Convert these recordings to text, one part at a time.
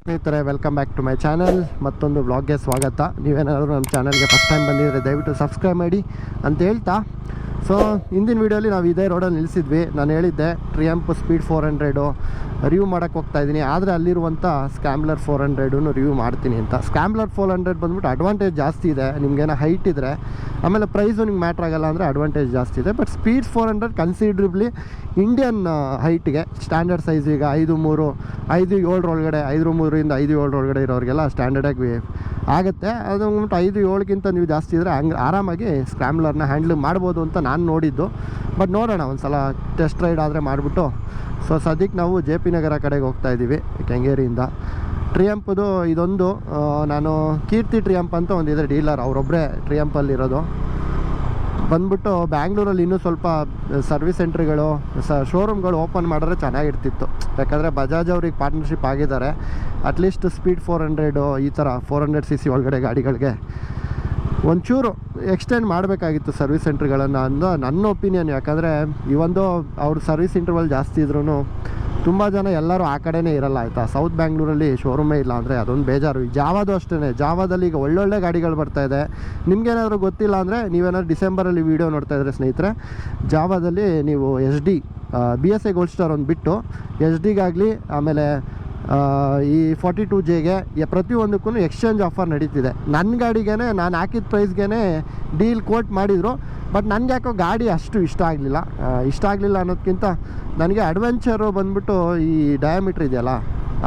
ಸ್ನೇಹಿತರೆ welcome back to my channel ಮತ್ತೊಂದು ವ್ಲಾಗ್ಗೆ ಸ್ವಾಗತ. ನೀವೇನಾದರೂ ನಮ್ಮ ಚಾನಲ್ಗೆ ಫಸ್ಟ್ ಟೈಮ್ ಬಂದಿದ್ದರೆ ದಯವಿಟ್ಟು ಸಬ್ಸ್ಕ್ರೈಬ್ ಮಾಡಿ ಅಂತ ಹೇಳ್ತಾ ಸೊ ಹಿಂದಿನ ವೀಡಿಯೋಲಿ ನಾವು ಇದೇ ರೋಡಲ್ಲಿ ನಿಲ್ಲಿಸಿದ್ವಿ ನಾನು ಹೇಳಿದ್ದೆ Triumph speed four hundred review ಮಾಡೋಕ್ಕೆ ಹೋಗ್ತಾ ಇದ್ದೀನಿ ಆದರೆ ಅಲ್ಲಿರುವಂಥ ಸ್ಕ್ಯಾಮ್ಲರ್ ಫೋರ್ ಹಂಡ್ರೆಡೂ ರಿವ್ಯೂ ಮಾಡ್ತೀನಿ ಅಂತ. ಸ್ಕ್ಯಾಮ್ಲರ್ ಫೋರ್ ಹಂಡ್ರೆಡ್ ಬಂದ್ಬಿಟ್ಟು ಅಡ್ವಾಂಟೇಜ್ ಜಾಸ್ತಿ ಇದೆ. ನಿಮ್ಗೇನೋ ಹೈಟ್ ಇದ್ದರೆ ಆಮೇಲೆ ಪ್ರೈಸು ನಿಮ್ಗೆ ಮ್ಯಾಟ್ರ್ ಆಗಲ್ಲ ಅಂದರೆ ಅಡ್ವಾಂಟೇಜ್ ಜಾಸ್ತಿ ಇದೆ. But speed four hundred considerably Indian ಹೈಟಿಗೆ standard size ಈಗ ಐದು ಮೂರು, ಐದು ಏಳರೊಳಗಡೆ, ಐದು ಮೂರರಿಂದ ಐದು ಏಳರೊಳಗಡೆ ಇರೋರಿಗೆಲ್ಲ ಸ್ಟ್ಯಾಂಡರ್ಡಾಗಿ ಆಗುತ್ತೆ. ಅದು ಐದು ಏಳ್ಗಿಂತ ನೀವು ಜಾಸ್ತಿ ಇದ್ದರೆ ಹಂಗೆ ಆರಾಮಾಗಿ ಸ್ಕ್ರಾಮ್ಲರ್ನ ಹ್ಯಾಂಡ್ಲ್ ಮಾಡ್ಬೋದು ಅಂತ ನಾನು ನೋಡಿದ್ದು. ಬಟ್ ನೋಡೋಣ ಒಂದು ಸಲ ಟೆಸ್ಟ್ ರೈಡ್ ಆದರೆ ಮಾಡಿಬಿಟ್ಟು. ಸೊ ಸದ್ಯಕ್ಕೆ ನಾವು ಜೆ ಪಿ ನಗರ ಕಡೆಗೆ ಹೋಗ್ತಾ ಇದ್ದೀವಿ ಕೆಂಗೇರಿಯಿಂದ. ಟ್ರಿಯಂಪ್ದು ಇದೊಂದು ನಾನು ಕೀರ್ತಿ ಟ್ರಿಯಂಪ್ ಅಂತ ಒಂದಿದೆ ಡೀಲರ್. ಅವರೊಬ್ಬರೇ ಟ್ರಿಯಂಪಲ್ಲಿರೋದು ಬಂದ್ಬಿಟ್ಟು ಬ್ಯಾಂಗ್ಳೂರಲ್ಲಿ ಇನ್ನೂ ಸ್ವಲ್ಪ ಸರ್ವಿಸ್ ಸೆಂಟ್ರ್ಗಳು, ಸ ಶೋರೂಮ್ಗಳು ಓಪನ್ ಮಾಡಿದ್ರೆ ಚೆನ್ನಾಗಿರ್ತಿತ್ತು. ಯಾಕಂದರೆ ಬಜಾಜ್ ಅವ್ರಿಗೆ ಪಾರ್ಟ್ನರ್ಶಿಪ್ ಆಗಿದ್ದಾರೆ. ಅಟ್ಲೀಸ್ಟ್ ಸ್ಪೀಡ್ ಫೋರ್ ಹಂಡ್ರೆಡು ಈ ಥರ ಫೋರ್ ಹಂಡ್ರೆಡ್ ಸಿ ಸಿ ಒಳಗಡೆ ಗಾಡಿಗಳಿಗೆ. ಒಂಚೂರು ಎಕ್ಸ್ಟೆಂಡ್ ಮಾಡಬೇಕಾಗಿತ್ತು ಸರ್ವಿಸ್ ಸೆಂಟ್ರ್ಗಳನ್ನು ಅಂದ ನನ್ನ ಒಪಿನಿಯನ್ ಯಾಕಂದರೆ ಈ ಒಂದು ಅವ್ರ ಸರ್ವಿಸ್ ಇಂಟರ್ವಲ್ ಜಾಸ್ತಿ ಇದ್ರೂ ತುಂಬ ಜನ ಎಲ್ಲರೂ ಆ ಕಡೆನೇ ಇರಲ್ಲ, ಆಯಿತಾ? ಸೌತ್ ಬ್ಯಾಂಗ್ಳೂರಲ್ಲಿ ಶೋರೂಮೇ ಇಲ್ಲ ಅಂದರೆ ಅದೊಂದು ಬೇಜಾರು. ಈಗ ಜಾವಾದು ಅಷ್ಟೇ ಜಾವಾದಲ್ಲಿ ಈಗ ಒಳ್ಳೊಳ್ಳೆ ಗಾಡಿಗಳು ಬರ್ತಾ ಇದೆ. ನಿಮ್ಗೇನಾದರೂ ಗೊತ್ತಿಲ್ಲ ಅಂದರೆ ನೀವೇನಾದ್ರು ಡಿಸೆಂಬರಲ್ಲಿ ವೀಡಿಯೋ ನೋಡ್ತಾ ಇದ್ರೆ ಸ್ನೇಹಿತರೆ, ಜಾವಾದಲ್ಲಿ ನೀವು S D B S A gold star ಒಂದು ಬಿಟ್ಟು ಎಚ್ ಡಿಗಾಗಲಿ ಆಮೇಲೆ ಈ ಫಾರ್ಟಿ ಟು ಜೆಗೆ ಪ್ರತಿಯೊಂದಕ್ಕೂ ಎಕ್ಸ್ಚೇಂಜ್ ಆಫರ್ ನಡೀತಿದೆ. ನನ್ನ ಗಾಡಿಗೆ ನಾನು ಹಾಕಿದ ಪ್ರೈಸ್ಗೆ ಡೀಲ್ ಕೋಟ್ ಮಾಡಿದರು. ಬಟ್ ನನಗೆ ಯಾಕೋ ಗಾಡಿ ಅಷ್ಟು ಇಷ್ಟ ಆಗಲಿಲ್ಲ. ಇಷ್ಟ ಆಗಲಿಲ್ಲ ಅನ್ನೋದಕ್ಕಿಂತ ನನಗೆ ಅಡ್ವೆಂಚರು ಬಂದ್ಬಿಟ್ಟು ಈ ಡಯಾಮೀಟ್ರ್ ಇದೆಯಲ್ಲ,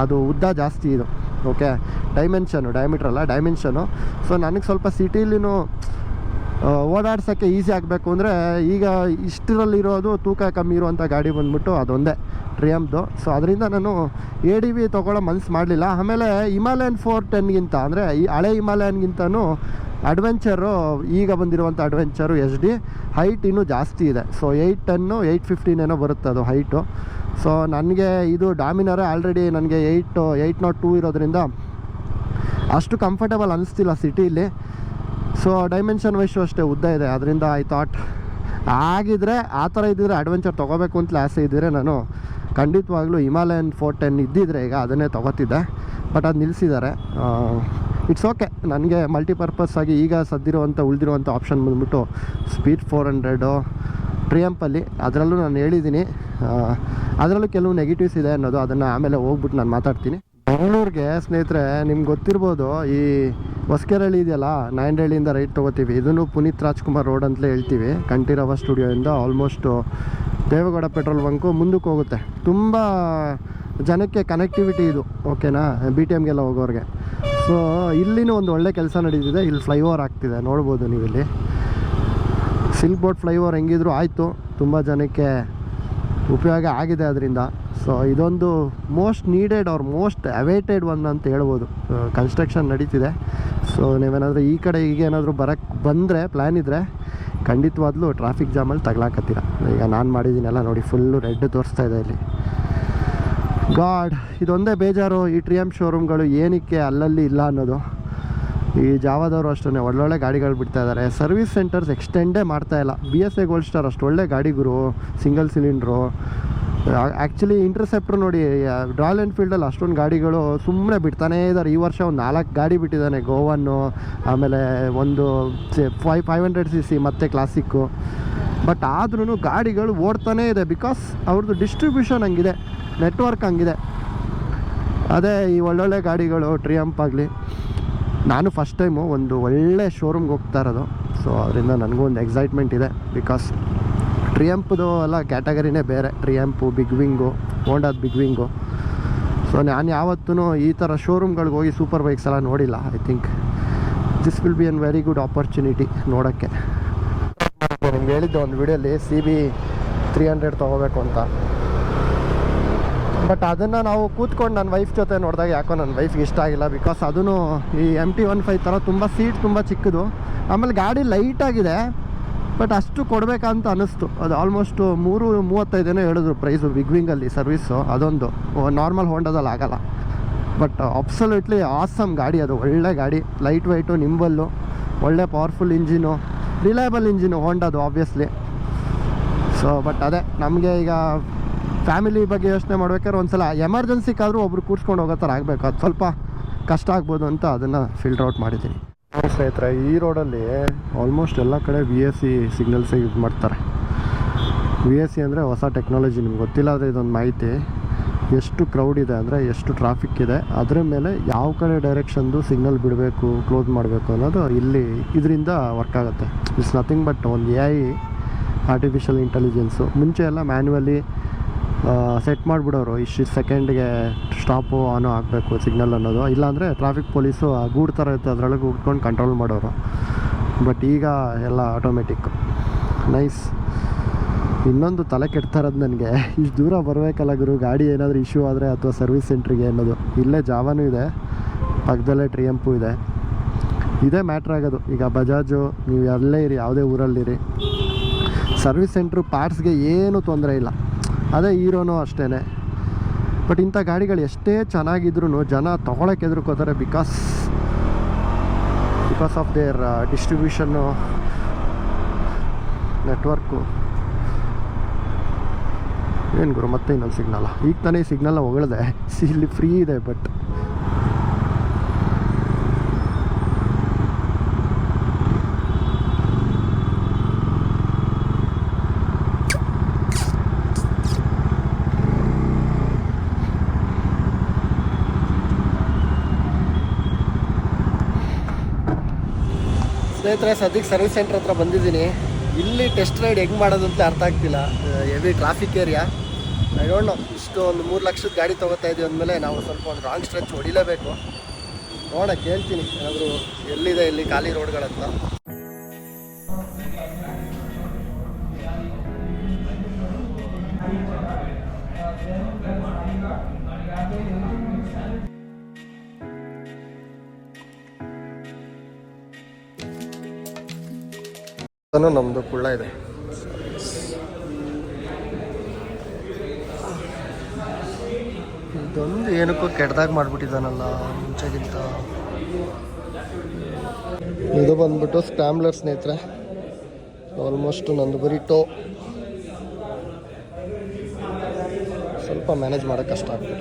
ಅದು ಉದ್ದ ಜಾಸ್ತಿ ಇದು. ಓಕೆ ಡೈಮೆನ್ಷನು ಡಯಾಮೀಟ್ರ್ ಅಲ್ಲ ಡೈಮೆನ್ಷನು ಸೊ ನನಗೆ ಸ್ವಲ್ಪ ಸಿಟಿಲಿನೂ ಓಡಾಡ್ಸೋಕ್ಕೆ ಈಸಿ ಆಗಬೇಕು ಅಂದರೆ ಈಗ ಇಷ್ಟರಲ್ಲಿರೋದು ತೂಕ ಕಮ್ಮಿ ಇರುವಂಥ ಗಾಡಿ ಬಂದ್ಬಿಟ್ಟು ಅದೊಂದೇ. ಟ್ರಿಯಮ್ದು ಸೊ ಅದರಿಂದ ನಾನು ಎ ಡಿ ವಿ ತೊಗೊಳ್ಳೋ ಮನ್ಸು ಮಾಡಲಿಲ್ಲ. ಆಮೇಲೆ ಹಿಮಾಲಯನ್ ಫೋರ್ ಟೆನ್ಗಿಂತ ಅಂದರೆ ಈ ಹಳೆ ಹಿಮಾಲಯನ್ಗಿಂತನೂ ಅಡ್ವೆಂಚರು ಈಗ ಬಂದಿರುವಂಥ ಅಡ್ವೆಂಚರು ಎಚ್ ಡಿ ಹೈಟ್ ಇನ್ನೂ ಜಾಸ್ತಿ ಇದೆ. So eight ten eight fifteen ಏನೋ ಬರುತ್ತೆ ಅದು ಹೈಟು ಸೊ ನನಗೆ ಇದು ಡಾಮಿನರೇ ಆಲ್ರೆಡಿ ನನಗೆ ಏಯ್ಟು ಏಯ್ಟ್ ನಾಟ್ ಟೂ ಇರೋದ್ರಿಂದ ಅಷ್ಟು ಕಂಫರ್ಟಬಲ್ ಅನಿಸ್ತಿಲ್ಲ ಸಿಟಿಲಿ ಸೊ ಡೈಮೆನ್ಷನ್ ವೈಸು ಅಷ್ಟೇ ಉದ್ದ ಇದೆ. ಅದರಿಂದ ಐ ಥಾಟ್ ಆಗಿದ್ರೆ ಆ ಥರ ಇದ್ದಿದ್ರೆ ಅಡ್ವೆಂಚರ್ ತೊಗೋಬೇಕು ಅಂತ ಆಸೆ ಇದ್ದರೆ ನಾನು ಖಂಡಿತವಾಗ್ಲೂ ಹಿಮಾಲಯನ್ ಫೋರ್ ಟೆನ್ ಇದ್ದಿದ್ರೆ ಈಗ ಅದನ್ನೇ ತೊಗೋತಿದ್ದೆ. ಬಟ್ ಅದು ನಿಲ್ಲಿಸಿದ್ದಾರೆ ಇಟ್ಸ್ ಓಕೆ ನನಗೆ ಮಲ್ಟಿಪರ್ಪಸ್ ಆಗಿ ಈಗ ಸದ್ದಿರುವಂಥ ಉಳಿದಿರುವಂಥ ಆಪ್ಷನ್ ಬಂದ್ಬಿಟ್ಟು ಸ್ಪೀಡ್ ಫೋರ್ ಹಂಡ್ರೆಡು ಟ್ರಿಯಂಪಲ್ಲಿ ಅದರಲ್ಲೂ ನಾನು ಹೇಳಿದ್ದೀನಿ. ಅದರಲ್ಲೂ ಕೆಲವು ನೆಗೆಟಿವ್ಸ್ ಇದೆ ಅನ್ನೋದು ಅದನ್ನು ಆಮೇಲೆ ಹೋಗ್ಬಿಟ್ಟು ನಾನು ಮಾತಾಡ್ತೀನಿ. ಬೆಂಗಳೂರಿಗೆ ಸ್ನೇಹಿತರೆ, ನಿಮ್ಗೆ ಗೊತ್ತಿರ್ಬೋದು ಈ ಹೊಸಕೆರಳ್ಳಿ ಇದೆಯಲ್ಲ, ನಾಯಂಡಹಳ್ಳಿಯಿಂದ ರೈಟ್ ತೊಗೋತೀವಿ. ಇದನ್ನು ಪುನೀತ್ ರಾಜ್ಕುಮಾರ್ ರೋಡ್ ಅಂತಲೇ ಹೇಳ್ತೀವಿ. ಕಂಠೀರವ ಸ್ಟುಡಿಯೋಯಿಂದ ಆಲ್ಮೋಸ್ಟು ದೇವೇಗೌಡ ಪೆಟ್ರೋಲ್ ಬಂಕು ಮುಂದಕ್ಕೆ ಹೋಗುತ್ತೆ. ತುಂಬ ಜನಕ್ಕೆ ಕನೆಕ್ಟಿವಿಟಿ ಇದು ಓಕೆನಾ ಬಿ ಟಿ ಎಮ್ಗೆಲ್ಲ ಹೋಗೋರಿಗೆ. ಸೊ ಇಲ್ಲಿನೂ ಒಂದು ಒಳ್ಳೆ ಕೆಲಸ ನಡೀತಿದೆ. ಇಲ್ಲಿ ಫ್ಲೈಓವರ್ ಆಗ್ತಿದೆ. ನೋಡ್ಬೋದು ನೀವು ಇಲ್ಲಿ ಸಿಲ್ಕ್ ಬೋರ್ಡ್ ಫ್ಲೈಓವರ್ ಹೆಂಗಿದ್ರು ಆಯಿತು. ತುಂಬ ಜನಕ್ಕೆ ಉಪಯೋಗ ಆಗಿದೆ ಅದರಿಂದ. ಸೊ ಇದೊಂದು ಮೋಸ್ಟ್ ನೀಡೆಡ್ ಅವ್ರ ಮೋಸ್ಟ್ ಅವೇಟೆಡ್ ಒನ್ ಅಂತ ಹೇಳ್ಬೋದು. ಕನ್ಸ್ಟ್ರಕ್ಷನ್ ನಡೀತಿದೆ. ಸೊ ನೀವೇನಾದರೂ ಈ ಕಡೆ ಈಗ ಏನಾದರೂ ಬರೋಕ್ಕೆ ಬಂದರೆ ಪ್ಲ್ಯಾನ್ ಇದ್ದರೆ ಖಂಡಿತವಾಗ್ಲೂ ಟ್ರಾಫಿಕ್ ಜಾಮಲ್ಲಿ ತಗ್ಲಾಕತ್ತೀರ. ಈಗ ನಾನು ಮಾಡಿದ್ದೀನಲ್ಲ ನೋಡಿ ಫುಲ್ಲು ರೆಡ್ ತೋರಿಸ್ತಾ ಇದೆ ಇಲ್ಲಿ. ಗಾಡ್ ಇದೊಂದೇ ಬೇಜಾರು ಈ ಟ್ರಿಯಮ್ ಶೋರೂಮ್ಗಳು ಏನಕ್ಕೆ ಅಲ್ಲಲ್ಲಿ ಇಲ್ಲ ಅನ್ನೋದು. ಈ ಜಾವದವರು ಅಷ್ಟೇ ಒಳ್ಳೊಳ್ಳೆ ಗಾಡಿಗಳು ಬಿಡ್ತಾ ಇದ್ದಾರೆ ಸರ್ವಿಸ್ ಸೆಂಟರ್ಸ್ ಎಕ್ಸ್ಟೆಂಡೇ ಮಾಡ್ತಾ ಇಲ್ಲ. B S A gold star ಅಷ್ಟು ಒಳ್ಳೆ ಗಾಡಿಗಳು ಸಿಂಗಲ್ ಸಿಲಿಂಡ್ರು. ಆ್ಯಕ್ಚುಲಿ ಇಂಟರ್ಸೆಪ್ಟ್ರ್ ನೋಡಿ ರಾಯಲ್ ಎನ್ಫೀಲ್ಡಲ್ಲಿ ಅಷ್ಟೊಂದು ಗಾಡಿಗಳು ಸುಮ್ಮನೆ ಬಿಡ್ತಾನೇ ಇದ್ದಾರೆ ಈ ವರ್ಷ ಒಂದು ನಾಲ್ಕು ಗಾಡಿ ಬಿಟ್ಟಿದ್ದಾನೆ, ಗೋವನ್ನು, ಆಮೇಲೆ ಒಂದು fi five hundred C C ಮತ್ತು ಕ್ಲಾಸಿಕ್ಕು ಬಟ್ ಆದ್ರೂ ಗಾಡಿಗಳು ಓಡ್ತಾನೇ ಇದೆ ಬಿಕಾಸ್ ಅವ್ರದ್ದು ಡಿಸ್ಟ್ರಿಬ್ಯೂಷನ್ ಹಂಗಿದೆ ನೆಟ್ವರ್ಕ್ ಹಂಗಿದೆ. ಅದೇ ಈ ಒಳ್ಳೊಳ್ಳೆ ಗಾಡಿಗಳು ಟ್ರಿಯಂಪ್ ಆಗಲಿ. ನಾನು ಫಸ್ಟ್ ಟೈಮು ಒಂದು ಒಳ್ಳೆ ಶೋರೂಮ್ಗೆ ಹೋಗ್ತಾ ಇರೋದು. ಸೊ ಅದರಿಂದ ನನಗೂ ಒಂದು ಎಕ್ಸೈಟ್ಮೆಂಟ್ ಇದೆ. ಬಿಕಾಸ್ ಟ್ರಿಯಂಪ್ದು ಎಲ್ಲ ಕ್ಯಾಟಗರಿನೇ ಬೇರೆ. ಟ್ರಿಯಂಪು ಬಿಗ್ ವಿಂಗು ಹೋಂಡಾದ ಬಿಗ್ ವಿಂಗು ಸೊ ನಾನು ಯಾವತ್ತೂ ಈ ಥರ ಶೋರೂಮ್ಗಳಿಗೆ ಹೋಗಿ ಸೂಪರ್ ಬೈಕ್ಸ್ ಎಲ್ಲ ನೋಡಿಲ್ಲ. I think this will be an very good opportunity ನೋಡೋಕ್ಕೆ. ನಿಮ್ಗೆ ಹೇಳಿದ್ದೆ ಒಂದು ವಿಡಿಯೋಲಿ ಸಿ ಬಿ ತ್ರೀ ಹಂಡ್ರೆಡ್ ತೊಗೋಬೇಕು ಅಂತ. ಬಟ್ ಅದನ್ನು ನಾವು ಕೂತ್ಕೊಂಡು ನನ್ನ ವೈಫ್ ಜೊತೆ ನೋಡಿದಾಗ ಯಾಕೋ ನನ್ನ ವೈಫ್ಗೆ ಇಷ್ಟ ಆಗಿಲ್ಲ ಬಿಕಾಸ್ ಅದೂ ಈ ಎಂ ಟಿ ಒನ್ ಫೈವ್ ಥರ ತುಂಬ ಸೀಟ್ ತುಂಬ ಚಿಕ್ಕದು. ಆಮೇಲೆ ಗಾಡಿ ಲೈಟಾಗಿದೆ ಬಟ್ ಅಷ್ಟು ಕೊಡಬೇಕಂತ ಅನ್ನಿಸ್ತು ಅದು ಆಲ್ಮೋಸ್ಟು ಮೂರು ಮೂವತ್ತೈದೇನೋ ಹೇಳಿದ್ರು ಪ್ರೈಸು ಬಿಗ್ ವಿಂಗಲ್ಲಿ ಸರ್ವಿಸ್ಸು ಅದೊಂದು. ನಾರ್ಮಲ್ ಹೋಂಡದಲ್ಲಿ ಆಗಲ್ಲ. ಬಟ್ ಅಬ್ಸಲ್ಯೂಟ್ಲಿ ಆಸಮ್ ಗಾಡಿ ಅದು, ಒಳ್ಳೆ ಗಾಡಿ ಲೈಟ್ ವೈಟು ನಿಂಬಲ್ಲು ಒಳ್ಳೆ ಪವರ್ಫುಲ್ ಇಂಜಿನು ರಿಲಯಬಲ್ ಇಂಜಿನು ಹೋಂಡದು ಆಬ್ವಿಯಸ್ಲಿ ಸೊ ಬಟ್ ಅದೇ, ನಮಗೆ ಈಗ ಫ್ಯಾಮಿಲಿ ಬಗ್ಗೆ ಯೋಚನೆ ಮಾಡ್ಬೇಕಾದ್ರೆ ಒಂದ್ಸಲ ಎಮರ್ಜೆನ್ಸಿಗಾದರೂ ಒಬ್ರು ಕೂರ್ಸ್ಕೊಂಡು ಹೋಗೋ ಥರ ಆಗಬೇಕು. ಅದು ಸ್ವಲ್ಪ ಕಷ್ಟ ಆಗ್ಬೋದು ಅಂತ ಅದನ್ನು ಫಿಲ್ಟರ್ ಔಟ್ ಮಾಡಿದ್ದೀನಿ. ಸ್ನೇಹಿತರೆ, ಈ ರೋಡಲ್ಲಿ ಆಲ್ಮೋಸ್ಟ್ ಎಲ್ಲ ಕಡೆ V S C signals use ಮಾಡ್ತಾರೆ. ವಿ ಎಸ್ ಸಿ ಅಂದರೆ ಹೊಸ ಟೆಕ್ನಾಲಜಿ ನಿಮ್ಗೆ ಗೊತ್ತಿಲ್ಲ ಆದರೆ ಇದೊಂದು ಮಾಹಿತಿ. ಎಷ್ಟು ಕ್ರೌಡ್ ಇದೆ ಅಂದರೆ ಎಷ್ಟು ಟ್ರಾಫಿಕ್ ಇದೆ, ಅದರ ಮೇಲೆ ಯಾವ ಕಡೆ ಡೈರೆಕ್ಷನ್ದು ಸಿಗ್ನಲ್ ಬಿಡಬೇಕು ಕ್ಲೋಸ್ ಮಾಡಬೇಕು ಅನ್ನೋದು ಇಲ್ಲಿ ಇದರಿಂದ ವರ್ಕ್ ಆಗುತ್ತೆ. ಇಟ್ಸ್ ನಥಿಂಗ್ ಬಟ್ ಒಂದು ಎ ಐ ಆರ್ಟಿಫಿಷಿಯಲ್ ಇಂಟೆಲಿಜೆನ್ಸು ಮುಂಚೆ ಎಲ್ಲ ಮ್ಯಾನ್ಯುವಲಿ ಸೆಟ್ ಮಾಡಿಬಿಡೋರು. ಇಷ್ಟು ಸೆಕೆಂಡ್ಗೆ ಸ್ಟಾಪು ಆನೋ ಆಗಬೇಕು ಸಿಗ್ನಲ್ ಅನ್ನೋದು. ಇಲ್ಲಾಂದರೆ ಟ್ರಾಫಿಕ್ ಪೊಲೀಸು ಗೂಡ್ ಥರ ಇರುತ್ತೆ. ಅದರೊಳಗೆ ಉಟ್ಕೊಂಡು ಕಂಟ್ರೋಲ್ ಮಾಡೋರು. ಬಟ್ ಈಗ ಎಲ್ಲ ಆಟೋಮೆಟಿಕ್ ನೈಸ್ ಇನ್ನೊಂದು ತಲೆ ಕೆಡ್ತಾ ಇರೋದು ನನಗೆ. ಇಷ್ಟು ದೂರ ಬರಬೇಕಲ್ಲ ಗುರು. ಗಾಡಿ ಏನಾದರೂ ಇಶ್ಯೂ ಆದರೆ ಅಥವಾ ಸರ್ವಿಸ್ ಸೆಂಟ್ರಿಗೆ ಅನ್ನೋದು. ಇಲ್ಲೇ ಜಾವಾನೂ ಇದೆ. ಪಕ್ಕದಲ್ಲೇ ಟ್ರಿಯಂಪು ಇದೆ. ಇದೇ ಮ್ಯಾಟ್ರ್ ಆಗೋದು. ಈಗ ಬಜಾಜು ನೀವು ಎಲ್ಲೇ ಇರಿ, ಯಾವುದೇ ಊರಲ್ಲಿರಿ. ಸರ್ವಿಸ್ ಸೆಂಟ್ರು ಪಾರ್ಟ್ಸ್ಗೆ ಏನೂ ತೊಂದರೆ ಇಲ್ಲ. ಅದೇ ಹೀರೋನು ಅಷ್ಟೇ ಬಟ್ ಇಂಥ ಗಾಡಿಗಳು ಎಷ್ಟೇ ಚೆನ್ನಾಗಿದ್ರು ಜನ ತೊಗೊಳಕ್ಕೆ ಎದುರ್ಕೋತಾರೆ because because of their distribution network ಏನು ಗುರು, ಮತ್ತೆ ಇನ್ನೊಂದು ಸಿಗ್ನಲ್ಲ ಈಗ ತಾನೇ ಸಿಗ್ನಲ್ನ ಹೊಗಳಿದೆ ಇಲ್ಲಿ ಫ್ರೀ ಇದೆ ಬಟ್ ಸ್ನೇಹಿತರೆ, ಸದ್ಯಕ್ಕೆ ಸರ್ವಿಸ್ ಸೆಂಟರ್ ಹತ್ರ ಬಂದಿದ್ದೀನಿ. ಇಲ್ಲಿ ಟೆಸ್ಟ್ ರೈಡ್ ಹೆಂಗೆ ಮಾಡೋದು ಅಂತ ಅರ್ಥ ಆಗ್ತಿಲ್ಲ. Heavy traffic area I don't know ಇಷ್ಟು ಒಂದು ಮೂರು ಲಕ್ಷದ ಗಾಡಿ ತೊಗೋತಾ ಇದೀವಿ ಅಂದಮೇಲೆ ನಾವು ಸ್ವಲ್ಪ ಒಂದು ರಾಂಗ್ ಸ್ಟ್ರೆಚ್ ಹೊಡಿಲೇಬೇಕು. ನೋಡೋಣ, ಕೇಳ್ತೀನಿ. ಏನಾದರೂ ಎಲ್ಲಿದೆ ಇಲ್ಲಿ ಖಾಲಿ ರೋಡ್ಗಳಂತ ನಮ್ಮದು ಕುಳ್ಳ ಇದೆ. ಇದೊಂದು ಏನಕ್ಕೂ ಕೆಟ್ಟದಾಗ ಮಾಡಿಬಿಟ್ಟಿದ್ದಾನಲ್ಲ, ಮುಂಚೆಗಿಂತ. ಇದು ಬಂದ್ಬಿಟ್ಟು ಸ್ಕ್ರಾಮ್ಲರ್ ಸ್ನೇಹಿತರೆ. ಆಲ್ಮೋಸ್ಟ್ ನಂದು ಬರೀ ಟೋ. ಸ್ವಲ್ಪ ಮ್ಯಾನೇಜ್ ಮಾಡೋಕೆ ಕಷ್ಟ ಆಗ್ತದೆ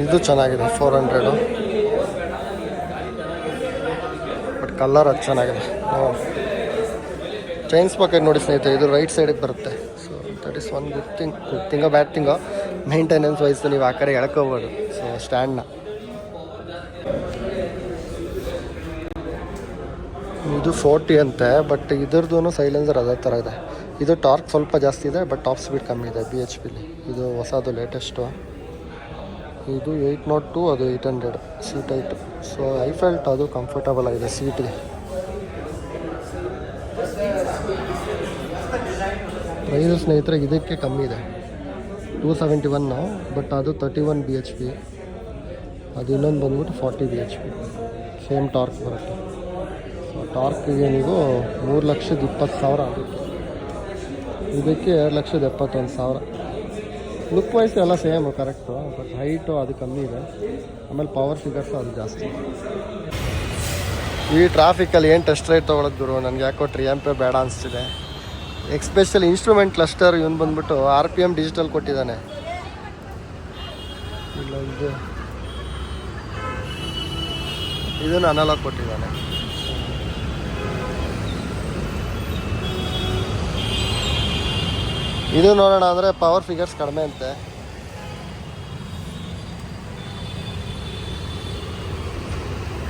ಇದು ಚೆನ್ನಾಗಿದೆ ಫೋರ್ ಹಂಡ್ರೆಡು ಬಟ್ ಕಲ್ಲರ್ ಅದು ಚೆನ್ನಾಗಿದೆ. ಚೈನ್ಸ್ ಪಾಕೆಟ್ ನೋಡಿ ಸ್ನೇಹಿತರೆ, ಇದು ರೈಟ್ ಸೈಡಿಗೆ ಬರುತ್ತೆ. So that is one good thing good ಥಿಂಗೋ bad ಥಿಂಗೋ ಮೇಂಟೆನೆನ್ಸ್ ವೈಸ್ ನೀವು ಆ ಕಡೆ ಎಳ್ಕೋಬೋದು. ಸೊ ಸ್ಟ್ಯಾಂಡ್ನ ಇದು ಫೋರ್ಟಿ ಅಂತೆ ಬಟ್ ಇದ್ರದ್ದು ಸೈಲೆನ್ಸರ್ ಅದೇ ಥರ ಇದೆ. ಇದು ಟಾರ್ಕ್ ಸ್ವಲ್ಪ ಜಾಸ್ತಿ ಇದೆ ಬಟ್ ಟಾಪ್ ಸ್ಪೀಡ್ ಕಮ್ಮಿ ಇದೆ ಬಿ ಎಚ್ ಪಿಲಿ ಇದು ಹೊಸದು ಲೇಟೆಸ್ಟು ಇದು ಏಯ್ಟ್ ನಾಟ್ ಟು ಅದು eight hundred seat height so I felt ಅದು ಕಂಫರ್ಟಬಲ್ ಆಗಿದೆ ಸೀಟ್ಗೆ ಪ್ರೈಸ್ ಸ್ನೇಹಿತರೆ, ಇದಕ್ಕೆ ಕಮ್ಮಿ ಇದೆ. ಟೂ ಸೆವೆಂಟಿ ಒನ್ ಬಟ್ ಅದು thirty one B H P ಅದು ಇನ್ನೊಂದು ಬಂದ್ಬಿಟ್ಟು forty B H P same torque ಬರುತ್ತೆ. ಟಾರ್ಕಿಗೆ ನೀವು ಮೂರು ಲಕ್ಷದ ಇಪ್ಪತ್ತು ಸಾವಿರ ಆಗುತ್ತೆ. ಇದಕ್ಕೆ ಎರಡು ಲಕ್ಷದ ಎಪ್ಪತ್ತೊಂದು ಸಾವಿರ. ಲುಕ್ ವೈಸ್ ಎಲ್ಲ ಸೇಮು ಕರೆಕ್ಟು ಬಟ್ ಹೈಟು ಅದು ಕಮ್ಮಿ ಇದೆ. ಆಮೇಲೆ ಪವರ್ ಫಿಗರ್ಸು ಅದು ಜಾಸ್ತಿ. ಈ ಟ್ರಾಫಿಕಲ್ಲಿ ಏನು ಟೆಸ್ಟ್ ರೈಟ್ ತೊಗೊಳೋದು ಗುರು? ನನಗೆ ಯಾಕೋ ಟ್ರಿಯಂಪೇ ಬೇಡ ಅನಿಸ್ತಿದೆ. ಎಕ್ಸ್ಪೆಷಲ್ ಇನ್ಸ್ಟ್ರೂಮೆಂಟ್ ಕ್ಲಸ್ಟರ್ ಇವನು ಬಂದ್ಬಿಟ್ಟು ಆರ್ ಪಿ ಎಂ ಡಿಜಿಟಲ್ ಕೊಟ್ಟಿದ್ದಾನೆ. ಇಲ್ಲ ಇದು. ಇದನ್ನು ಅನಲಾಗ್ ಕೊಟ್ಟಿದ್ದಾನೆ. ಇದು ನೋಡೋಣ ಅಂದರೆ ಪವರ್ ಫಿಗರ್ಸ್ ಕಡಿಮೆ ಅಂತೆ.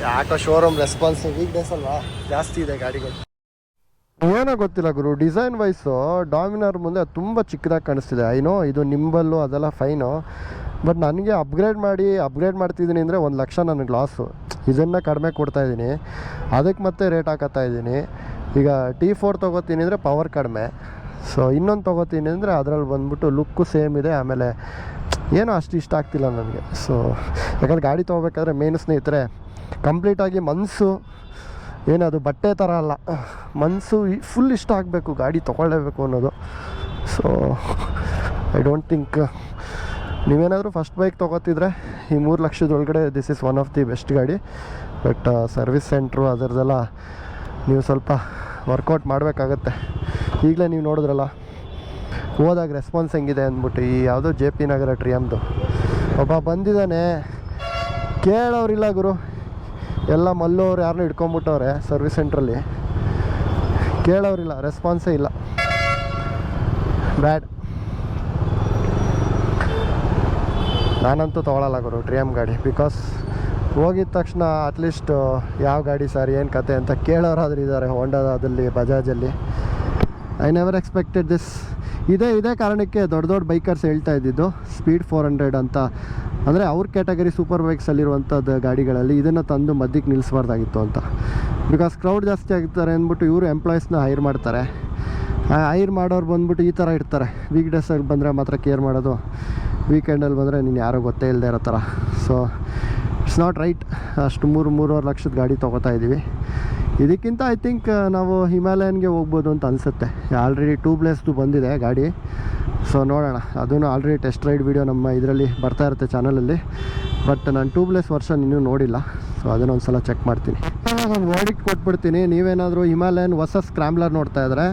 ಯಾಕೋ ಶೋರೂಮ್ ರೆಸ್ಪಾನ್ಸ್ ವೀಕ್ನೆಸ್ ಅಲ್ವಾ? ಜಾಸ್ತಿ ಇದೆ ಗಾಡಿಗಳು. ಏನೋ ಗೊತ್ತಿಲ್ಲ ಗುರು ಡಿಸೈನ್ ವೈಸು ಡಾಮಿನರ್ ಮುಂದೆ ತುಂಬ ಚಿಕ್ಕದಾಗಿ ಕಾಣಿಸ್ತಿದೆ. ಐನೋ ಇದು ನಿಂಬಲ್ಲು, ಅದೆಲ್ಲ ಫೈನು ಬಟ್ ನನಗೆ ಅಪ್ಗ್ರೇಡ್ ಮಾಡಿ ಅಪ್ಗ್ರೇಡ್ ಮಾಡ್ತಿದ್ದೀನಿ ಅಂದರೆ ಒಂದು ಲಕ್ಷ ನನಗೆ ಲಾಸು ಇದನ್ನು ಕಡಿಮೆ ಕೊಡ್ತಾ ಇದ್ದೀನಿ. ಅದಕ್ಕೆ ಮತ್ತೆ ರೇಟ್ ಹಾಕತ್ತಾ ಇದ್ದೀನಿ. ಈಗ ಟಿ ಫೋರ್ ತೊಗೋತೀನಿ ಅಂದರೆ ಪವರ್ ಕಡಿಮೆ. ಸೊ ಇನ್ನೊಂದು ತೊಗೋತೀನಿ ಅಂದರೆ ಅದರಲ್ಲಿ ಬಂದ್ಬಿಟ್ಟು ಲುಕ್ಕು ಸೇಮ್ ಇದೆ, ಆಮೇಲೆ ಏನೋ ಅಷ್ಟು ಇಷ್ಟ ಆಗ್ತಿಲ್ಲ ನನಗೆ. ಸೊ ಯಾಕಂದ್ರೆ ಗಾಡಿ ತೊಗೋಬೇಕಾದ್ರೆ ಮೇನು ಸ್ನೇಹಿತರೆ ಕಂಪ್ಲೀಟಾಗಿ ಮನಸ್ಸು ಏನದು, ಬಟ್ಟೆ ಥರ ಅಲ್ಲ. ಮನಸ್ಸು ಫುಲ್ ಇಷ್ಟ ಆಗಬೇಕು, ಗಾಡಿ ತೊಗೊಳ್ಳೇಬೇಕು ಅನ್ನೋದು. ಸೊ ಐ ಡೋಂಟ್ ಥಿಂಕ್ ನೀವೇನಾದರೂ ಫಸ್ಟ್ ಬೈಕ್ ತೊಗೋತಿದ್ರೆ, ಈ ಮೂರು ಲಕ್ಷದೊಳಗಡೆ this is one of the best ಗಾಡಿ. ಬಟ್ ಸರ್ವಿಸ್ ಸೆಂಟ್ರು ಅದರದ್ದೆಲ್ಲ ನೀವು ಸ್ವಲ್ಪ ವರ್ಕೌಟ್ ಮಾಡಬೇಕಾಗತ್ತೆ. ಈಗಲೇ ನೀವು ನೋಡಿದ್ರಲ್ಲ, ಹೋದಾಗ ರೆಸ್ಪಾನ್ಸ್ ಹೆಂಗಿದೆ ಅಂದ್ಬಿಟ್ಟು ಈ ಯಾವುದೋ ಜೆ ಪಿ ನಗರ ಟ್ರಿಯಮ್ದು ಒಬ್ಬ ಬಂದಿದ್ದಾನೆ, ಕೇಳೋರಿಲ್ಲ ಗುರು. ಎಲ್ಲ ಮಲ್ಲೋರು ಯಾರನ್ನೂ ಇಟ್ಕೊಂಬಿಟ್ಟವ್ರೆ ಸರ್ವಿಸ್ ಸೆಂಟ್ರಲ್ಲಿ ಕೇಳೋರಿಲ್ಲ ರೆಸ್ಪಾನ್ಸೇ ಇಲ್ಲ. ಬ್ಯಾಡ್ ನಾನಂತೂ ತೊಗೊಳಲ್ಲ ಗುರು ಟ್ರಿಯಮ್ ಗಾಡಿ ಬಿಕಾಸ್ ಹೋಗಿದ ತಕ್ಷಣ ಅಟ್ಲೀಸ್ಟ್ ಯಾವ ಗಾಡಿ ಸರ್, ಏನು ಕತೆ ಅಂತ ಕೇಳೋರಾದ್ರೂ ಇದ್ದಾರೆ ಹೋಂಡಾದಲ್ಲಿ ಬಜಾಜಲ್ಲಿ ಐ ನೆವರ್ ಎಕ್ಸ್ಪೆಕ್ಟೆಡ್ ದಿಸ್ ಇದೇ ಇದೇ ಕಾರಣಕ್ಕೆ ದೊಡ್ಡ ದೊಡ್ಡ ಬೈಕರ್ಸ್ ಹೇಳ್ತಾ ಇದ್ದಿದ್ದು ಸ್ಪೀಡ್ ಫೋರ್ ಹಂಡ್ರೆಡ್ ಅಂತ. ಅಂದರೆ ಅವ್ರ ಕ್ಯಾಟಗರಿ ಸೂಪರ್ ಬೈಕ್ಸಲ್ಲಿರುವಂಥದ್ದು ಗಾಡಿಗಳಲ್ಲಿ ಇದನ್ನು ತಂದು ಮಧ್ಯಕ್ಕೆ ನಿಲ್ಲಿಸಬಾರ್ದಾಗಿತ್ತು ಅಂತ. ಬಿಕಾಸ್ ಕ್ರೌಡ್ ಜಾಸ್ತಿ ಆಗ್ತಾರೆ ಅಂದ್ಬಿಟ್ಟು ಇವರು ಎಂಪ್ಲಾಯೀಸ್ನ ಹೈರ್ ಮಾಡ್ತಾರೆ. ಹೈರ್ ಮಾಡೋರು ಬಂದ್ಬಿಟ್ಟು ಈ ಥರ ಇರ್ತಾರೆ ವೀಕ್ ಡೇಸಲ್ಲಿ ಬಂದರೆ ಮಾತ್ರ ಕೇರ್ ಮಾಡೋದು. ವೀಕೆಂಡಲ್ಲಿ ಬಂದರೆ ನೀನು ಯಾರೋ ಗೊತ್ತೇ ಇಲ್ಲದೆ ಇರೋ ಥರ ಸೊ ಇಟ್ಸ್ ನಾಟ್ ರೈಟ್ ಅಷ್ಟು ಮೂರು, ಮೂರುವರೆ ಲಕ್ಷದ ಗಾಡಿ ತೊಗೋತಾ ಇದ್ದೀವಿ ಇದಕ್ಕಿಂತ ಐ ಥಿಂಕ್ ನಾವು ಹಿಮಾಲಯನ್ಗೆ ಹೋಗ್ಬೋದು ಅಂತ ಅನಿಸುತ್ತೆ. ಆಲ್ರೆಡಿ ಟೂ ಪ್ಲೇಸ್ದು ಬಂದಿದೆ ಗಾಡಿ. ಸೊ ನೋಡೋಣ. ಅದನ್ನು ಆಲ್ರೆಡಿ ಟೆಸ್ಟ್ ರೈಡ್ ವೀಡಿಯೋ ನಮ್ಮ ಇದರಲ್ಲಿ ಬರ್ತಾ ಇರುತ್ತೆ ಚಾನಲಲ್ಲಿ ಬಟ್ ನಾನು ಟ್ಯೂಬ್ಲೆಸ್ ವರ್ಷನ್ ಇನ್ನೂ ನೋಡಿಲ್ಲ. ಸೊ ಅದನ್ನು ಒಂದು ಸಲ ಚೆಕ್ ಮಾಡ್ತೀನಿ. ನಾನು ವರ್ಡಿಕ್ಟ್ ಕೊಟ್ಬಿಡ್ತೀನಿ. ನೀವೇನಾದರೂ ಹಿಮಾಲಯನ್ ಹೊಸ ಸ್ಕ್ರಾಮ್ಲರ್ ನೋಡ್ತಾ ಇದ್ದರೆ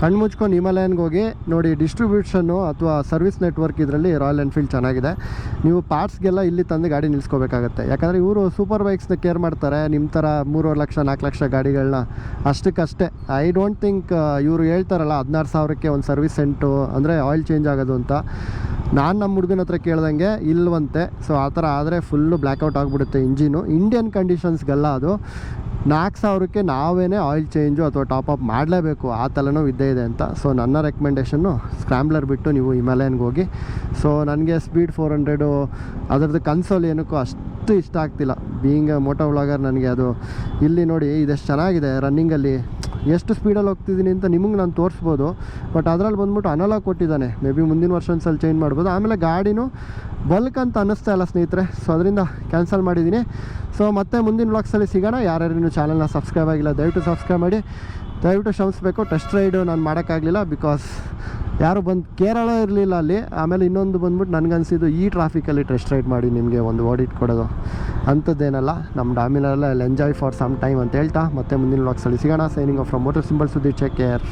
ಕಣ್ಣು ಮುಚ್ಕೊಂಡು ಹಿಮಾಲಯನ್ಗೆ ಹೋಗಿ ನೋಡಿ ಡಿಸ್ಟ್ರಿಬ್ಯೂಷನ್ನು ಅಥವಾ ಸರ್ವಿಸ್ ನೆಟ್ವರ್ಕ್ ಇದರಲ್ಲಿ ರಾಯಲ್ ಎನ್ಫೀಲ್ಡ್ ಚೆನ್ನಾಗಿದೆ. ನೀವು ಪಾರ್ಟ್ಸ್ಗೆಲ್ಲ ಇಲ್ಲಿ ತಂದು ಗಾಡಿ ನಿಲ್ಲಿಸ್ಕೋಬೇಕಾಗತ್ತೆ ಯಾಕಂದರೆ ಇವರು ಸೂಪರ್ ಬೈಕ್ಸ್ನ ಕೇರ್ ಮಾಡ್ತಾರೆ. ನಿಮ್ಮ ಥರ ಮೂರುವರೆ ಲಕ್ಷ, ನಾಲ್ಕು ಲಕ್ಷ ಗಾಡಿಗಳನ್ನ ಅಷ್ಟಕ್ಕಷ್ಟೇ. ಐ ಡೋಂಟ್ ಥಿಂಕ್ ಇವರು ಹೇಳ್ತಾರಲ್ಲ ಹದಿನಾರು ಸಾವಿರಕ್ಕೆ ಒಂದು ಸರ್ವಿಸ್ ಸೆಂಟು ಅಂದರೆ ಆಯಿಲ್ ಚೇಂಜ್ ಆಗೋದು ಅಂತ. ನಾನು ನಮ್ಮ ಹುಡುಗನ ಹತ್ರ ಕೇಳ್ದಂಗೆ ಇಲ್ವಂತೆ. ಸೊ ಆ ಥರ ಆದರೆ ಫುಲ್ಲು ಬ್ಲ್ಯಾಕ್ಔಟ್ ಆಗಿಬಿಡುತ್ತೆ ಇಂಜಿನು. ಇಂಡಿಯನ್ ಕಂಡೀಷನ್ಸ್ಗೆಲ್ಲ ಅದು. ನಾಲ್ಕು ಸಾವಿರಕ್ಕೆ ನಾವೇನೇ ಆಯಿಲ್ ಚೇಂಜು ಅಥವಾ ಟಾಪ್ ಅಪ್ ಮಾಡಲೇಬೇಕು. ಆ ತಲೆನೂ ಇದ್ದೇ ಇದೆ ಅಂತ. ಸೊ ನನ್ನ ರೆಕಮೆಂಡೇಷನ್ನು ಸ್ಕ್ರಾಂಬ್ಲರ್ ಬಿಟ್ಟು ನೀವು ಹಿಮಾಲಯನ್ಗೆ ಹೋಗಿ. ಸೊ ನನಗೆ ಸ್ಪೀಡ್ ಫೋರ್ ಹಂಡ್ರೆಡು ಅದರದ್ದು ಕನ್ಸೋಲ್ ಏನಕ್ಕೂ ಅಷ್ಟು ಇಷ್ಟ ಆಗ್ತಿಲ್ಲ. ಬೀಯಿಂಗ್ ಮೋಟೋ ವ್ಲಾಗರ್ ನನಗೆ ಅದು, ಇಲ್ಲಿ ನೋಡಿ, ಇದೆಷ್ಟು ಚೆನ್ನಾಗಿದೆ ರನ್ನಿಂಗಲ್ಲಿ ಎಷ್ಟು ಸ್ಪೀಡಲ್ಲಿ ಹೋಗ್ತಿದ್ದೀನಿ ಅಂತ ನಿಮಗೆ ನಾನು ತೋರಿಸ್ಬೋದು. ಬಟ್ ಅದರಲ್ಲಿ ಬಂದ್ಬಿಟ್ಟು ಅನಲಾಗ್ ಕೊಟ್ಟಿದ್ದಾನೆ. ಮೇ ಬಿ ಮುಂದಿನ ವರ್ಷ ಒಂದ್ಸಲ ಚೇಂಜ್ ಮಾಡ್ಬೋದು. ಆಮೇಲೆ ಗಾಡಿನೂ ಬಲ್ಕ್ ಅಂತ ಅನ್ನಿಸ್ತಾ ಇಲ್ಲ ಸ್ನೇಹಿತರೆ. ಸೊ ಅದರಿಂದ ಕ್ಯಾನ್ಸಲ್ ಮಾಡಿದ್ದೀನಿ. ಸೊ ಮತ್ತೆ ಮುಂದಿನ ವ್ಲಾಗ್ಸಲ್ಲಿ ಸಿಗೋಣ. ಯಾರ್ಯಾರು ಚಾನಲ್ನ ಸಬ್ಸ್ಕ್ರೈಬ್ ಆಗಿಲ್ಲ, ದಯವಿಟ್ಟು ಸಬ್ಸ್ಕ್ರೈಬ್ ಮಾಡಿ. ದಯವಿಟ್ಟು ಶ್ರಮಿಸಬೇಕು ಟೆಸ್ಟ್ ರೈಡು ನಾನು ಮಾಡೋಕ್ಕಾಗಲಿಲ್ಲ ಬಿಕಾಸ್ ಯಾರು ಬಂದು ಕೇರಳ ಇರಲಿಲ್ಲ ಅಲ್ಲಿ. ಆಮೇಲೆ ಇನ್ನೊಂದು ಬಂದ್ಬಿಟ್ಟು ನನಗನ್ಸಿದ್ದು ಈ ಟ್ರಾಫಿಕಲ್ಲಿ ಟೆಸ್ಟ್ ರೈಡ್ ಮಾಡಿ ನಿಮಗೆ ಒಂದು ಓಡಿಟ್ ಕೊಡೋದು. ಅಂಥದ್ದೇನಲ್ಲ, ನಮ್ಮ ಡಾಮಿನಲ್ಲ ಎಂಜಾಯ್ ಫಾರ್ ಸಮ್ ಟೈಮ್ ಅಂತ ಹೇಳ್ತಾ, ಮತ್ತೆ ಮುಂದಿನ ವ್ಲಾಗ್ಸಲ್ಲಿ ಸಿಗೋಣ. Signing off from motor symbol ಸುದ್ದಿ ಚೆಕ್ ಕೇರ್